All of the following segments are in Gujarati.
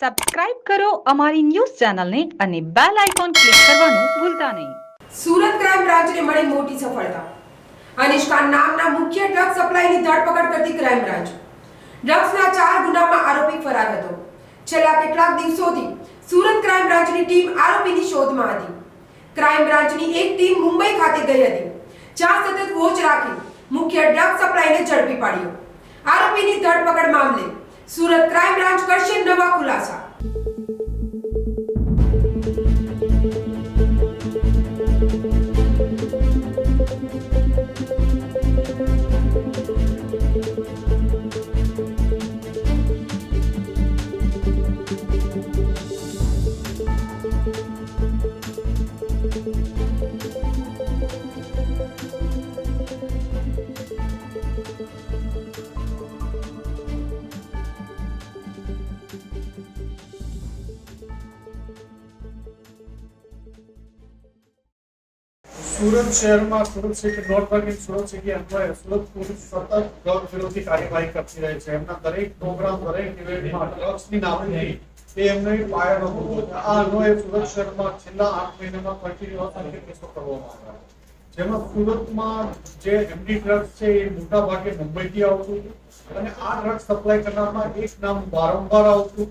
સબસ્ક્રાઇબ કરો અમારી ન્યૂઝ ચેનલને અને બેલ આઇકોન ક્લિક કરવાનું ભૂલતા નહીં. સુરત ક્રાઇમ બ્રાન્ચને મળી મોટી સફળતા. અનિષ્કા નામના મુખ્ય ડ્રગ સપ્લાયની ધરપકડ કરતી ક્રાઇમ બ્રાન્ચ. ડ્રગ્સના ચાર ગુનામાં આરોપી ફરાર હતો. છેલ્લા કેટલાક દિવસોથી સુરત ક્રાઇમ બ્રાન્ચની ટીમ આરોપીની શોધમાં હતી. ક્રાઇમ બ્રાન્ચની એક ટીમ મુંબઈ ખાતે ગઈ હતી. જ્યાં સતત વોચ રાખી મુખ્ય ડ્રગ સપ્લાયને ઝડપી પાડ્યો. આરોપીની ધરપકડ મામલે સુરત ક્રાઇમ બ્રાન્ચ કરશે નવા ખુલાસા. સુરત શહેરમાં, સુરત સિટી નોર્થ બેંકની સુરત સિટી અન્વયે સુરત પોલીસ સતત ડ્રગ વિરોધી કાર્યવાહી કરતી રહે છે. એમના દરેક પ્રોગ્રામ દરેક ઇવેન્ટમાં ડ્રગ્સની નામની એ એમને પાયા હતો. આ અન્વયે સુરત શહેરમાં છેલ્લા આઠ મહિનામાં કન્ટિન્યુઅસ તરીકે કેસો કરવામાં આવ્યા જેમાં સુરતમાં જે એમડી ડ્રગ્સ છે, એ મોટા ભાગે મુંબઈથી આવતું હતું. અને આ ડ્રગ્સ સપ્લાય કરનારમાં એક નામ વારંવાર આવતું હતું,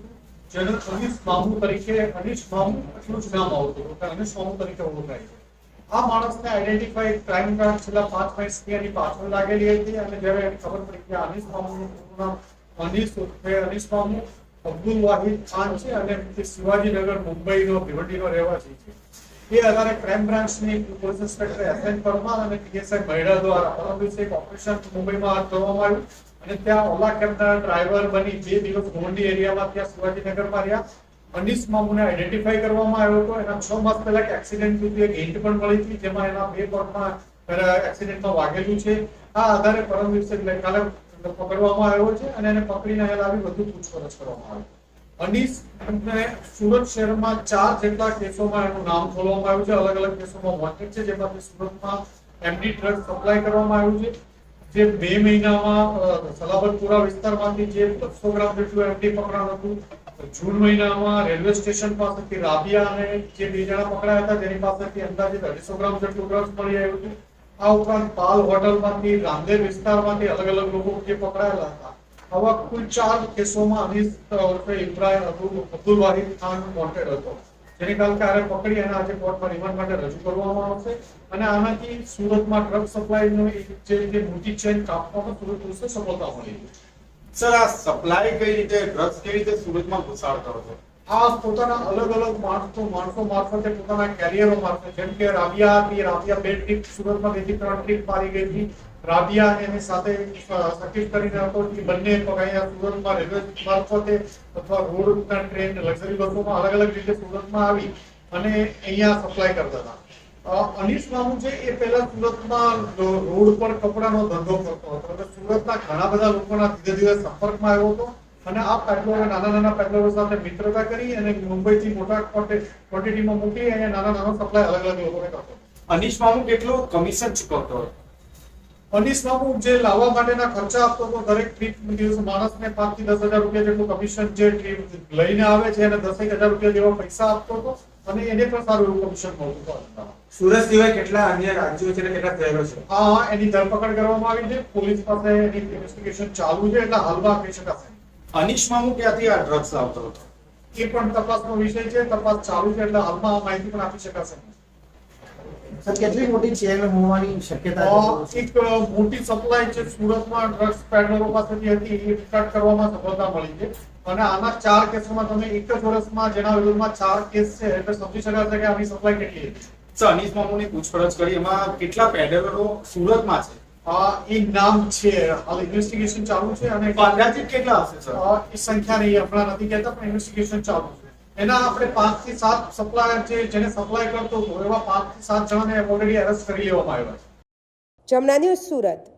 જેને અનીસ મામુ તરીકે, અનિશ મામુ એટલું જ નામ આવતું હતું અનીશ મામુ તરીકે ઓળખાય છે. આ માણસને આઈડેન્ટિફાઈ ક્રાઇમ બ્રાન્ચ છેલ્લા પાંચ વર્ષથી એની પાછળ લાગેલી હતી અને જ્યારે એને ખબર પડી કે અનીસ મામુનું નામ ઉર્ફે અનીસ મામુ, અબ્દુલ વાહિદ ખાન છે અને શિવાજીનગર, મુંબઈનો ભિવંડીનો રહેવાસી છે. એ આધારે ક્રાઇમ બ્રાન્ચની police inspector S N Parmar અને પીએસઆઈ મહિડા દ્વારા પરમ દિવસે એક ઓપરેશન મુંબઈમાં હાથ ધરવામાં આવ્યું અને ત્યાં ઓલા કેબના ડ્રાઈવર બની. બે દિવસ ગોંડી એરિયામાં ત્યાં શિવાજીનગરમાં રહ્યા. અનીસ મામુને આઈડેન્ટિફાઈ કરવામાં આવ્યો હતો. એના છ માસ પહેલા એક એક્સિડન્ટ થયું. એક હિન્ટ પણ મળી હતી, જેમાં એના બે પગમાં એક્સિડન્ટમાં વાગેલું છે. આ આધારે પરમ દિવસે એટલે કાલે પકડવામાં આવ્યો છે અને એને પકડીને અહીંયા લાવી વધુ પૂછપરછ કરવામાં આવી. અનીસ સુરત શહેરમાં ચાર જેટલા કેસોમાં એનું નામ ખોલવામાં આવ્યું છે. અલગ અલગ કેસોમાં વોન્ટેડ છે, જેમાંથી સુરતમાં એમડી ડ્રગ સપ્લાય કરવામાં આવ્યું છે. જે બે મહિનામાં સલાબતપુરા વિસ્તારમાંથી જે બસો ગ્રામ જેટલું એમડી પકડાણ હતું જૂન મહિનામાં રેલવે સ્ટેશન પાસેથી રાબિયા અને જે બે જણા પકડાયા હતા તેની પાસેથી અંદાજે અઢીસો ગ્રામ જેટલું ડ્રગ્સ મળી આવ્યું હતું. આ ઉપરાંત પાલ હોટલમાંથી રાંદેર વિસ્તારમાંથી અલગ અલગ લોકો જે પકડાયેલા હતા. આવા કુલ ચાર કેસોમાં અનીસ ઉર્ફે ઇબ્રાહિમ અબ્દુલ વાહિદ ખાન વોન્ટેડ હતો. જેને કાલ ક્યારે પકડી અને આજે કોર્ટમાં રિમાન્ડ માટે રજૂ કરવામાં આવશે. અને આનાથી સુરતમાં ડ્રગ સપ્લાયનો જે મોટી ચેન કાપવામાં સુરત પોલીસને સફળતા મળી. છે સર, આ સપ્લાય કઈ રીતે, ડ્રગ્સ કઈ રીતે સુરતમાં ઘુસાડતો હતો આ પોતાના અલગ અલગ માણસો માણસો મારફતે પોતાના કેરિયરો મારફતે. જેમ કે રાબિયા હતી, રાબિયા બે ટ્રીપ સુરતમાં બે ત્રણ ટ્રીપ મારી ગઈ હતી. રાબિયા એની સાથે સર્કિટ કરીને હતો. એ બંને પગાયા સુરતમાં રેલવે મારફતે અથવા રોડના ટ્રેન, લક્ઝરી બસોમાં અલગ અલગ રીતે સુરતમાં આવી અને અહીંયા સપ્લાય કરતા હતા. અ, બાબુ છે એ પહેલા સુરતમાં રોડ પર કપડાનો ધંધો કરતો હતો. અને સુરતના ઘણા બધા લોકોના ધીરે ધીરે સંપર્કમાં આવ્યો હતો. અને આ પેટ્રોલ નાના નાના પેટ્રોલો સાથે મિત્રતા કરી અને મુંબઈથી મોટા ક્વોન્ટિટીમાં મૂકી અહીંયા નાના નાનો સપ્લાય અલગ અલગ લોકોને કરતો અનિશ બાબુ કેટલું કમિશન ચૂકવતો હતો? બાબુ જે લાવવા માટેના ખર્ચા આપતો હતો દરેક ટ્રીપ દિવસ માણસને પાંચથી દસ હજાર રૂપિયા જેટલું કમિશન જે ટ્રીપ લઈને આવે છે એને દસેક હજાર રૂપિયા જેવા પૈસા આપતો હતો. અને એને પણ સારું એવું કમિશન મળતું હતું સુરત સિવાય કેટલા અન્ય રાજ્યો છે કેટલા શહેરો છે? હા એની ધરપકડ કરવામાં આવી છે. પોલીસ પાસે એની ઇન્વેસ્ટિગેશન ચાલુ છે એટલે હાલમાં કહી શકાશે અનિશ મામુ ક્યાંથી આ ડ્રગ્સ લાવતો હતો? એ પણ તપાસનો વિષય છે તપાસ ચાલુ છે એટલે હાલમાં આ માહિતી પણ આપી શકાશે. કેટલી મોટી ચેન હોવાની શક્યતા એક મોટી સપ્લાય છે. સુરતમાં ડ્રગ્સ પેડલરો પાસેથી હતી એ રિકાર્ડ કરવામાં સફળતા મળી છે. અને આના ચાર કેસોમાં તમે એક જ વર્ષમાં જેના વિરુદ્ધમાં ચાર કેસ છે એટલે સમજી શકાશે કે આની સપ્લાય કેટલી છે. સર અનીશ મામુની પૂછપરછ કરી એમાં કેટલા પેડલરો સુરતમાં છે? આ એ નામ છે. હાલ ઇન્વેસ્ટિગેશન ચાલુ છે અને અંદાજિત કેટલા હશે સર? એ સંખ્યા નહીં હમણાં નથી કહેતા પણ ઇન્વેસ્ટિગેશન ચાલુ છે. એના આપણે પાંચથી સાત સપ્લાયર છે જેને સપ્લાય કરતો હતો એવા પાંચથી સાત જણાને ઓલરેડી અરેસ્ટ કરી લેવામાં આવ્યા છે. જમના ન્યૂઝ સુરત.